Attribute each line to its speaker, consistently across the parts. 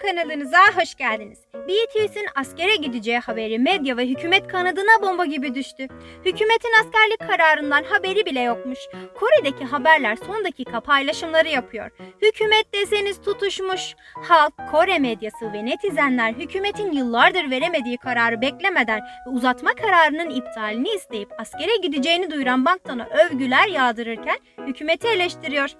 Speaker 1: kanalınıza hoş geldiniz. BTS'in askere gideceği haberi medya ve hükümet kanadına bomba gibi düştü. Hükümetin askerlik kararından haberi bile yokmuş. Kore'deki haberler son dakika paylaşımları yapıyor. Hükümet deseniz tutuşmuş. Halk, Kore medyası ve netizenler hükümetin yıllardır veremediği kararı beklemeden ve uzatma kararının iptalini isteyip askere gideceğini duyuran Bangtan'a övgüler yağdırırken hükümeti eleştiriyor.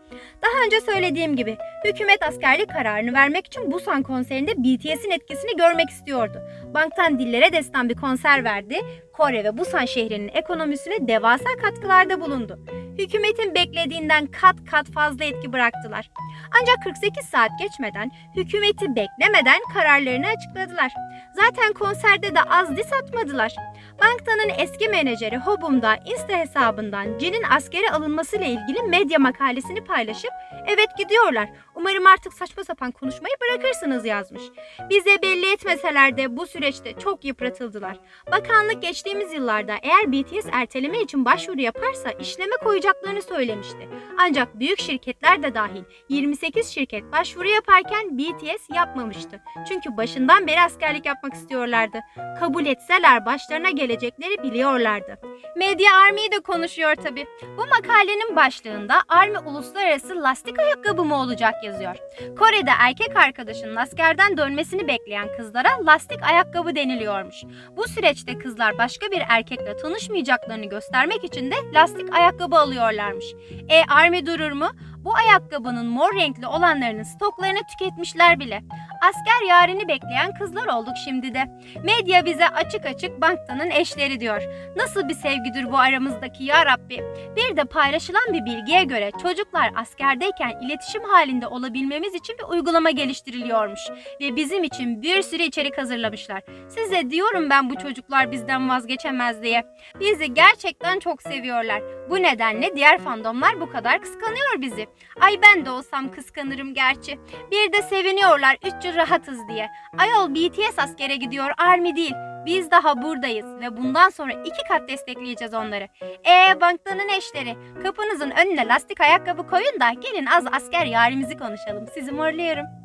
Speaker 1: Daha önce söylediğim gibi hükümet askerlik kararını vermek için Busan konserinde BTS'in etkisini görmek istiyordu. Bangtan dillere destan bir konser verdi. Kore ve Busan şehrinin ekonomisine devasa katkılarda bulundu. Hükümetin beklediğinden kat kat fazla etki bıraktılar. Ancak 48 saat geçmeden hükümeti beklemeden kararlarını açıkladılar. Zaten konserde de az dis atmadılar. Bangtan'ın eski menajeri Hobum'da Insta hesabından Jin'in askere alınmasıyla ilgili medya makalesini paylaşıp evet gidiyorlar. Umarım artık saçma sapan konuşmayı bırakırsınız yazmış. Bize belli etmeseler de bu süreçte çok yıpratıldılar. Bakanlık geçtiğimiz yıllarda eğer BTS erteleme için başvuru yaparsa işleme koyacaklarını söylemişti. Ancak büyük şirketler de dahil 28 şirket başvuru yaparken BTS yapmamıştı. Çünkü başından beri askerlik yapmak istiyorlardı. Kabul etseler başlarına gelecekleri biliyorlardı. Medya Army'yi de konuşuyor tabi. Bu makalenin başlığında Army uluslararası lastik ayakkabı mı olacak yazıyor. Kore'de erkek arkadaşının askerden dönmesini bekleyen kızlara lastik ayakkabı deniliyormuş. Bu süreçte kızlar başka bir erkekle tanışmayacaklarını göstermek için de lastik ayakkabı alıyorlarmış. E Army durur mu? Bu ayakkabının mor renkli olanlarının stoklarını tüketmişler bile. Asker yarini bekleyen kızlar olduk şimdi de. Medya bize açık açık Bangtan'ın eşleri diyor. Nasıl bir sevgidir bu aramızdaki ya Rabbi? Bir de paylaşılan bir bilgiye göre çocuklar askerdeyken iletişim halinde olabilmemiz için bir uygulama geliştiriliyormuş. Ve bizim için bir sürü içerik hazırlamışlar. Size diyorum ben bu çocuklar bizden vazgeçemez diye. Bizi gerçekten çok seviyorlar. Bu nedenle diğer fandomlar bu kadar kıskanıyor bizi. Ay ben de olsam kıskanırım gerçi. Bir de seviniyorlar üç yıl rahatız diye. Ayol BTS askere gidiyor Army değil. Biz daha buradayız ve bundan sonra iki kat destekleyeceğiz onları. Ee banktanın eşleri kapınızın önüne lastik ayakkabı koyun da gelin az asker yarimizi konuşalım. Sizi morluyorum.